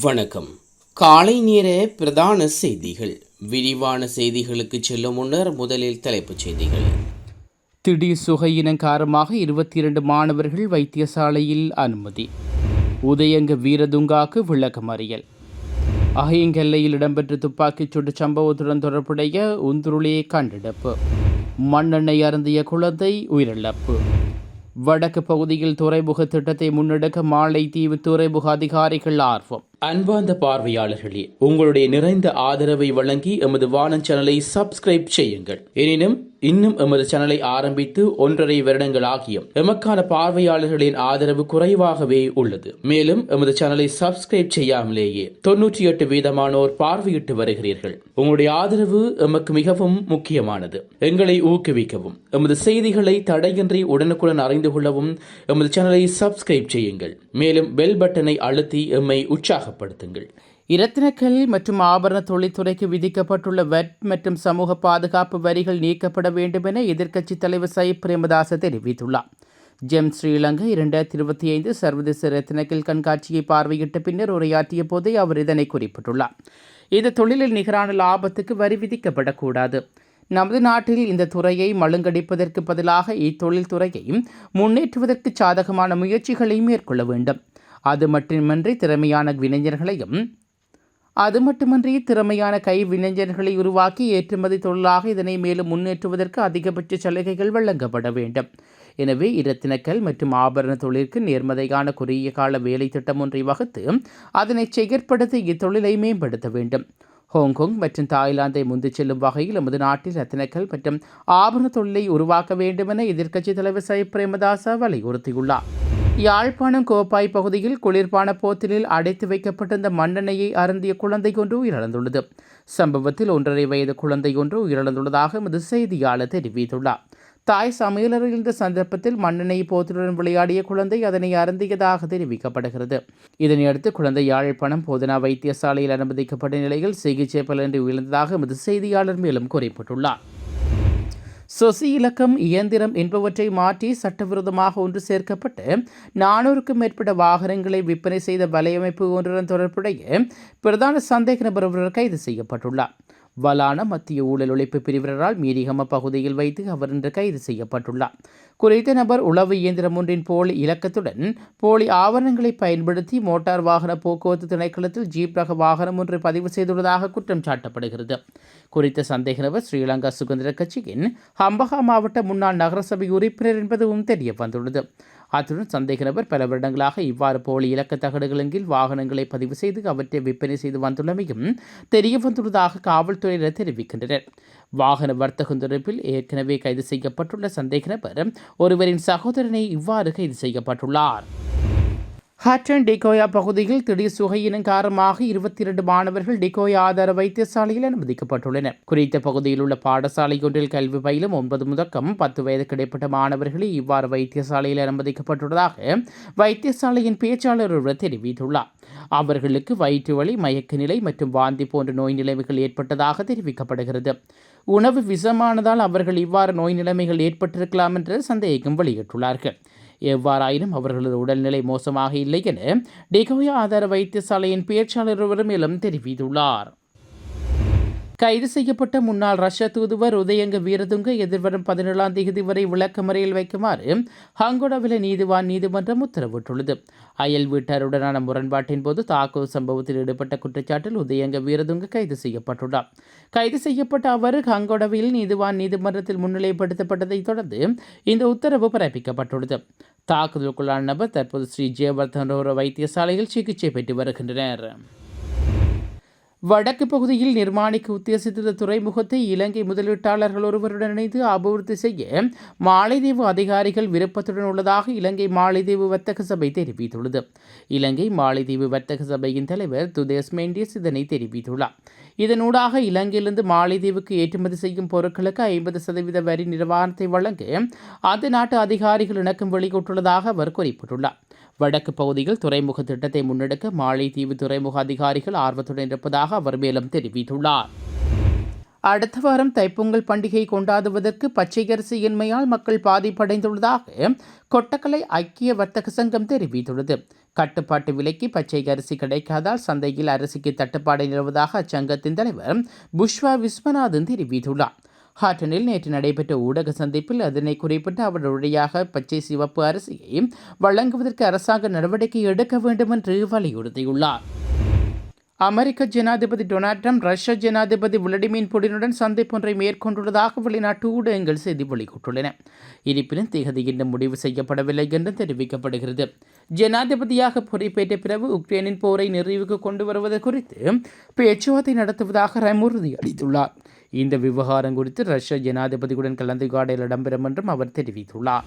வணக்கம். காலை நேர பிரதான செய்திகள். விரிவான செய்திகளுக்கு செல்லும் முன்னர் முதலில் தலைப்புச் செய்திகள். திடீர் சுகையினம் காரணமாக இருபத்தி இரண்டு மாணவர்கள் வைத்தியசாலையில் அனுமதி. உதயங்க வீரதுங்காக்கு விளக்கம் அறியல். அகையங்கல்லையில் இடம்பெற்ற துப்பாக்கிச் சூட்டு சம்பவத்துடன் தொடர்புடைய உந்துருளே கண்டெடுப்பு. மண்ணெண்ணெய் அருந்திய குழந்தை உயிரிழப்பு. வடக்கு பகுதியில் துறைமுக திட்டத்தை முன்னெடுக்க மாலைத்தீவு துறைமுக அதிகாரிகள் ஆர்வம். அன்பார்ந்த பார்வையாளர்களே உங்களுடைய நிறைந்த ஆதரவை வழங்கி எமது வானன் சேனலை சப்ஸ்கிரைப் செய்யுங்கள். எனினும் இன்னும் எமது சேனலை ஆரம்பித்து ஒன்றரை வருடங்கள் ஆகியும் எமக்கான பார்வையாளர்களின் ஆதரவு குறைவாகவே உள்ளது. மேலும் எமது சேனலை சப்ஸ்கிரைப் செய்யாமலேயே தொன்னூற்றி எட்டு வீதமானோர் பார்வையிட்டு வருகிறீர்கள். உங்களுடைய ஆதரவு எமக்கு மிகவும் முக்கியமானது. எங்களை ஊக்குவிக்கவும் எமது செய்திகளை தடையின்றி உடனுக்குடன் அறிந்து கொள்ளவும் எமது சேனலை சப்ஸ்கிரைப் செய்யுங்கள். மேலும் பெல் பட்டனை அழுத்தி எம்மை உற்சாகப்படுத்துங்கள். இரத்தினக்கல் மற்றும் ஆபரண தொழில்துறைக்கு விதிக்கப்பட்டுள்ள வட் மற்றும் சமூக பாதுகாப்பு வரிகள் நீக்கப்பட வேண்டும் என எதிர்க்கட்சித் தலைவர் சை பிரேமதாச தெரிவித்துள்ளார். ஜெம் ஸ்ரீலங்கா இரண்டாயிரத்தி இருபத்தி ஐந்து சர்வதேச ரத்தினக்கல் கண்காட்சியை பார்வையிட்ட பின்னர் உரையாற்றிய போதே அவர் இதனை குறிப்பிட்டுள்ளார். இந்த தொழிலில் நிகரான லாபத்துக்கு வரி விதிக்கப்படக்கூடாது. நமது நாட்டில் இந்த துறையை மழுங்கடிப்பதற்கு பதிலாக இத்தொழில் துறையையும் முன்னேற்றுவதற்கு சாதகமான முயற்சிகளை மேற்கொள்ள வேண்டும். அது மட்டுமின்றி திறமையான வினைஞர்களையும் அது மட்டுமன்றி திறமையான கைவினைஞர்களை உருவாக்கி ஏற்றுமதி தொழிலாக இதனை மேலும் முன்னேற்றுவதற்கு அதிகபட்ச சலுகைகள் வழங்கப்பட வேண்டும். எனவே இரத்தினக்கல் மற்றும் ஆபரண தொழிற்கு நேர்மதையான குறுகிய கால வேலை திட்டம் ஒன்றை வகுத்து அதனை செயற்படுத்தி இத்தொழிலை மேம்படுத்த வேண்டும். ஹாங்காங் மற்றும் தாய்லாந்தை முந்திச் செல்லும் வகையில் நமது நாட்டில் ரத்தினக்கல் மற்றும் ஆபரண தொழிலை உருவாக்க வேண்டுமென எதிர்க்கட்சித் தலைவர் சைப் பிரேமதாசா வலியுறுத்தியுள்ளார். யாழ்ப்பாணம் கோப்பாய் பகுதியில் குளிர்பான போத்தலில் அடைத்து வைக்கப்பட்டிருந்த மண்ணெண்ணெயை அருந்திய குழந்தை ஒன்று உயிரிழந்துள்ளது. சம்பவத்தில் ஒன்றரை வயது குழந்தை ஒன்று உயிரிழந்துள்ளதாக எமது செய்தியாளர் தெரிவித்துள்ளார். தாய் சமையலறையில் இருந்த சந்தர்ப்பத்தில் மண்ணெண்ணெய் போத்தலுடன் விளையாடிய குழந்தை அதனை அருந்தியதாக தெரிவிக்கப்படுகிறது. இதனையடுத்து குழந்தை யாழ்ப்பாணம் போதனா வைத்தியசாலையில் அனுமதிக்கப்பட்ட நிலையில் சிகிச்சை பலனின்றி உயர்ந்ததாக எமது செய்தியாளர் மேலும் குறிப்பிட்டுள்ளார். சொசி இலக்கம் இயந்திரம் என்பவற்றை மாற்றி சட்டவிரோதமாக ஒன்று சேர்க்கப்பட்டு நானூறுக்கும் மேற்பட்ட வாகனங்களை விற்பனை செய்த வலையமைப்பு ஒன்றுடன் தொடர்புடைய பிரதான சந்தேக நபர் ஒருவர் கைது செய்யப்பட்டுள்ளார். வலான மத்திய ஊழல் ஒழிப்பு பிரிவினரால் மீரிகம பகுதியில் வைத்து அவர் இன்று கைது செய்யப்பட்டுள்ளார். குறித்த நபர் உளவு இயந்திரம் ஒன்றின் போலி இலக்கத்துடன் போலி ஆவணங்களை பயன்படுத்தி மோட்டார் வாகன போக்குவரத்து திணைக்களத்தில் ஜீப் ரக வாகனம் ஒன்றை பதிவு செய்துள்ளதாக குற்றம் சாட்டப்படுகிறது. குறித்த சந்தேக நபர் ஸ்ரீலங்கா சுதந்திர கட்சியின் ஹம்பகா மாவட்ட முன்னாள் நகரசபை உறுப்பினர் என்பதும் தெரிய வந்துள்ளது. அத்துடன் சந்தேக நபர் பல வருடங்களாக இவ்வாறு போலி இலக்க தகடுகளின் கீழ் வாகனங்களை பதிவு செய்து அவற்றை விற்பனை செய்து வந்துள்ளமையும் தெரிய வந்துள்ளதாக காவல்துறையினர் தெரிவிக்கின்றனர். வாகன வர்த்தகம் தொடர்பில் ஏற்கனவே கைது செய்யப்பட்டுள்ள சந்தேக நபர் ஒருவரின் சகோதரனை இவ்வாறு கைது செய்யப்பட்டுள்ளார். ஹட்டன் டிகோயா பகுதியில் திடீர் சுகையினம் காரணமாக இருபத்தி இரண்டு மாணவர்கள் டிகோயா ஆதார வைத்தியசாலையில் அனுமதிக்கப்பட்டுள்ளனர். குறித்த பகுதியில் உள்ள பாடசாலை ஒன்றில் கல்வி பயிலும் ஒன்பது முதக்கம் பத்து வயதுக்கு இடைப்பட்ட மாணவர்களே இவ்வாறு வைத்தியசாலையில் அனுமதிக்கப்பட்டுள்ளதாக வைத்தியசாலையின் பேச்சாளர் ஒருவர் தெரிவித்துள்ளார். அவர்களுக்கு வயிற்று வலி மயக்க நிலை மற்றும் வாந்தி போன்ற நோய் நிலைமைகள் ஏற்பட்டதாக தெரிவிக்கப்படுகிறது. உணவு விஷமானதால் அவர்கள் இவ்வாறு நோய் நிலைமைகள் ஏற்பட்டிருக்கலாம் என்று சந்தேகம் வெளியிட்டுள்ளார்கள். எவ்வாறாயினும் அவர்களது உடல்நிலை மோசமாக இல்லை என டிகோயா ஆதார வைத்தியசாலையின் பேச்சாளர் ஒருவர் மேலும் தெரிவித்துள்ளார். கைது செய்யப்பட்ட முன்னாள் ரஷ்ய தூதுவர் உதயங்க வீரதுங்க எதிர்வரும் பதினேழாம் தேதி வரை விளக்கமறையில் வைக்குமாறு ஹங்கோடாவில நீதிவான் நீதிமன்றம் உத்தரவிட்டுள்ளது. அயல் வீட்டாருடனான முரண்பாட்டின் போது தாக்குதல் சம்பவத்தில் ஈடுபட்ட குற்றச்சாட்டில் உதயங்க வீரதுங்க கைது செய்யப்பட்டுள்ளார். கைது செய்யப்பட்ட அவர் ஹங்கோடாவில் நீதிவான் நீதிமன்றத்தில் முன்னிலைப்படுத்தப்பட்டதைத் தொடர்ந்து இந்த உத்தரவு பிறப்பிக்கப்பட்டுள்ளது. தாக்குதலுக்குள்ளான நபர் தற்போது ஸ்ரீ ஜெயவர்தன் வைத்தியசாலையில் சிகிச்சை பெற்று வருகின்றனர். வடக்கு பகுதியில் நிர்மாணிக்க உத்தேசித்த துறைமுகத்தை இலங்கை முதலீட்டாளர்கள் ஒருவருடன் இணைந்து அபிவிருத்தி செய்ய மாலைதீவு அதிகாரிகள் விருப்பத்துடன் உள்ளதாக இலங்கை மாலைதீவு வர்த்தக சபை தெரிவித்துள்ளது. இலங்கை மாலைதீவு வர்த்தக சபையின் தலைவர் துதேஸ் மெண்டியஸ் இதனை தெரிவித்துள்ளார். இதனூடாக இலங்கையிலிருந்து மாலைதீவுக்கு ஏற்றுமதி செய்யும் பொருட்களுக்கு ஐம்பது சதவீத வரி நிர்வாகத்தை வழங்க அந்த நாட்டு அதிகாரிகள் இணக்கம் வெளியிட்டுள்ளதாக அவர் குறிப்பிட்டுள்ளார். வடக்கு பகுதியில் துறைமுக திட்டத்தை முன்னெடுக்க மாலைதீவு துறைமுக அதிகாரிகள் ஆர்வத்துடன் இருப்பதாக அவர் மேலும் தெரிவித்துள்ளார். அடுத்த வாரம் தைப்பொங்கல் பண்டிகை கொண்டாடுவதற்கு பச்சை அரிசியின்மையால் மக்கள் பாதிப்படைந்துள்ளதாக கொட்டக்கலை ஐக்கிய வர்த்தக சங்கம் தெரிவித்துள்ளது. கட்டுப்பாட்டு விலைக்கு பச்சை அரிசி கிடைக்காதால் சந்தையில் அரிசிக்கு தட்டுப்பாடு நிலவுவதாக அச்சங்கத்தின் தலைவர் புஷ்வா விஸ்வநாதன் தெரிவித்துள்ளார். ஹாட்டனில் நேற்று நடைபெற்ற ஊடக சந்திப்பில் அதனை குறிப்பிட்டு அவர் வழியாக பச்சை சிவப்பு அரிசியை வழங்குவதற்கு அரசாங்க நடவடிக்கை எடுக்க வேண்டும் என்று வலியுறுத்தியுள்ளார். அமெரிக்க ஜனாதிபதி டொனால்ட் ட்ரம்ப் ரஷ்ய ஜனாதிபதி விளாடிமிர் புடினுடன் சந்திப்பொன்றை மேற்கொண்டுள்ளதாக வெளிநாட்டு ஊடகங்கள் செய்தி வெளியிட்டுள்ளன. இருப்பினும் திகதி இன்னும் முடிவு செய்யப்படவில்லை என்று தெரிவிக்கப்படுகிறது. ஜனாதிபதியாக பொறுப்பேற்ற பிறகு உக்ரைனின் போரை நிறைவுக்கு கொண்டு வருவது குறித்து பேச்சுவார்த்தை நடத்துவதாக ரம் உறுதியளித்துள்ளார். இந்த விவகாரம் குறித்து ரஷ்ய ஜனாதிபதியுடன் கலந்துரையாடல் இடம்பெறும் என்றும் அவர் தெரிவித்துள்ளார்.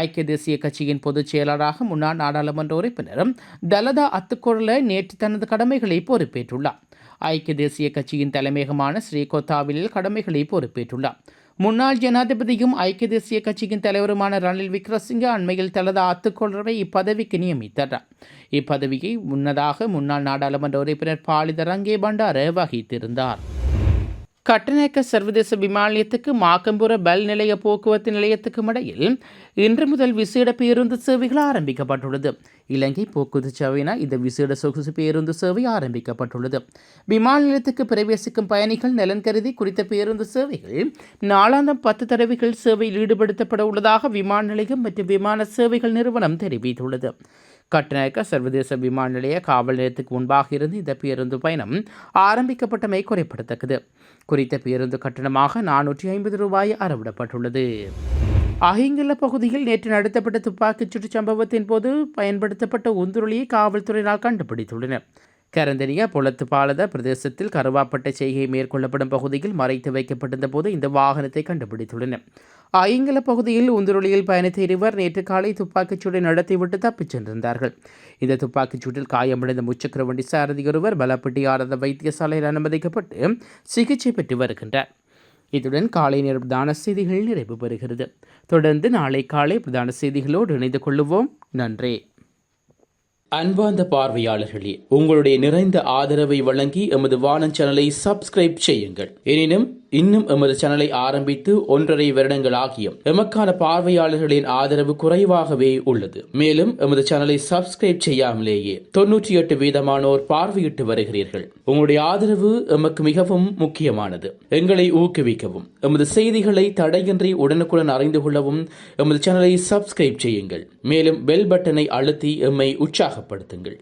ஐக்கிய தேசிய கட்சியின் பொதுச் செயலாளராக முன்னாள் நாடாளுமன்ற உறுப்பினரும் தலதா அத்துக்கோரல நேற்று தனது கடமைகளை பொறுப்பேற்றுள்ளார். ஐக்கிய தேசிய கட்சியின் தலைமையகமான ஸ்ரீகோத்தாவில் கடமைகளை பொறுப்பேற்றுள்ளார். முன்னாள் ஜனாதிபதியும் ஐக்கிய தேசிய கட்சியின் தலைவருமான ரணில் விக்ரமசிங்கே அண்மையில் தலதா அத்துக்கொள்ளரை இப்பதவிக்கு நியமித்தார். இப்பதவியை முன்னதாக முன்னாள் நாடாளுமன்ற உறுப்பினர் பாலித ரங்கே பண்டார வகித்திருந்தார். கட்டநாயக்க சர்வதேச விமான நிலையத்துக்கு மாக்கம்புர பல் நிலைய போக்குவரத்து நிலையத்துக்கும் இடையில் இன்று முதல் விசேட பேருந்து சேவைகள் ஆரம்பிக்கப்பட்டுள்ளது. இலங்கை போக்குவரத்து சேவையினால் இந்த விசேட சொகுசு பேருந்து சேவை ஆரம்பிக்கப்பட்டுள்ளது. விமான நிலையத்துக்கு பிரவேசிக்கும் பயணிகள் நலன் கருதி குறித்த பேருந்து சேவைகள் நாளாந்தம் பத்து தடவைகள் சேவையில் ஈடுபடுத்தப்பட உள்ளதாக விமான நிலையம் மற்றும் விமான சேவைகள் நிறுவனம் தெரிவித்துள்ளது. கட்டுநாயக்க சர்வதேச விமான நிலைய காவல் நிலையத்துக்கு முன்பாக இருந்து இந்த பேருந்து பயணம் ஆரம்பிக்கப்பட்டமை குறைப்படத்தக்கது குறித்த பேருந்து கட்டணமாக நானூற்றி ஐம்பது ரூபாய் அறவிடப்பட்டுள்ளது. அகிங்கல்ல பகுதியில் நேற்று நடத்தப்பட்ட துப்பாக்கிச் சுற்று சம்பவத்தின் போது பயன்படுத்தப்பட்ட உந்துருளியை காவல்துறையினால் கண்டுபிடித்துள்ளனர். கரந்தனிய புலத்து பாலத பிரதேசத்தில் கருவாப்பட்ட செய்கை மேற்கொள்ளப்படும் பகுதியில் மறைத்து வைக்கப்பட்டிருந்த போது இந்த வாகனத்தை கண்டுபிடித்துள்ளனர். ஐங்கல பகுதியில் உந்துருளியில் பயணித்த இருவர் நேற்று காலை துப்பாக்கிச்சூடை நடத்திவிட்டு தப்பிச் சென்றிருந்தார்கள். இந்த துப்பாக்கிச்சூட்டில் காயமடைந்த முச்சக்கர வண்டி சாரதி ஒருவர் பலப்பட்டி ஆரத வைத்தியசாலையில் அனுமதிக்கப்பட்டு சிகிச்சை பெற்று வருகின்றார். இத்துடன் காலை நேர பிரதான செய்திகள் நிறைவு பெறுகிறது. தொடர்ந்து நாளை காலை பிரதான செய்திகளோடு இணைந்து கொள்ளுவோம். நன்றி. அன்பார்ந்த பார்வையாளர்களே உங்களுடைய நிறைந்த ஆதரவை வழங்கி எமது வானன் சேனலை சப்ஸ்கிரைப் செய்யுங்கள். எனினும் இன்னும் எமது சேனலை ஆரம்பித்து ஒன்றரை வருடங்கள் ஆகியும் எமக்கான பார்வையாளர்களின் ஆதரவு குறைவாகவே உள்ளது. மேலும் எமது சேனலை சப்ஸ்கிரைப் செய்யாமலேயே தொன்னூற்றி எட்டு வீதமானோர் பார்வையிட்டு வருகிறீர்கள். உங்களுடைய ஆதரவு எமக்கு மிகவும் முக்கியமானது. எங்களை ஊக்குவிக்கவும் எமது செய்திகளை தடையின்றி உடனுக்குடன் அறிந்து கொள்ளவும் எமது சேனலை சப்ஸ்கிரைப் செய்யுங்கள். மேலும் பெல் பட்டனை அழுத்தி எம்மை உற்சாக உற்சாகப்படுத்துங்கள்.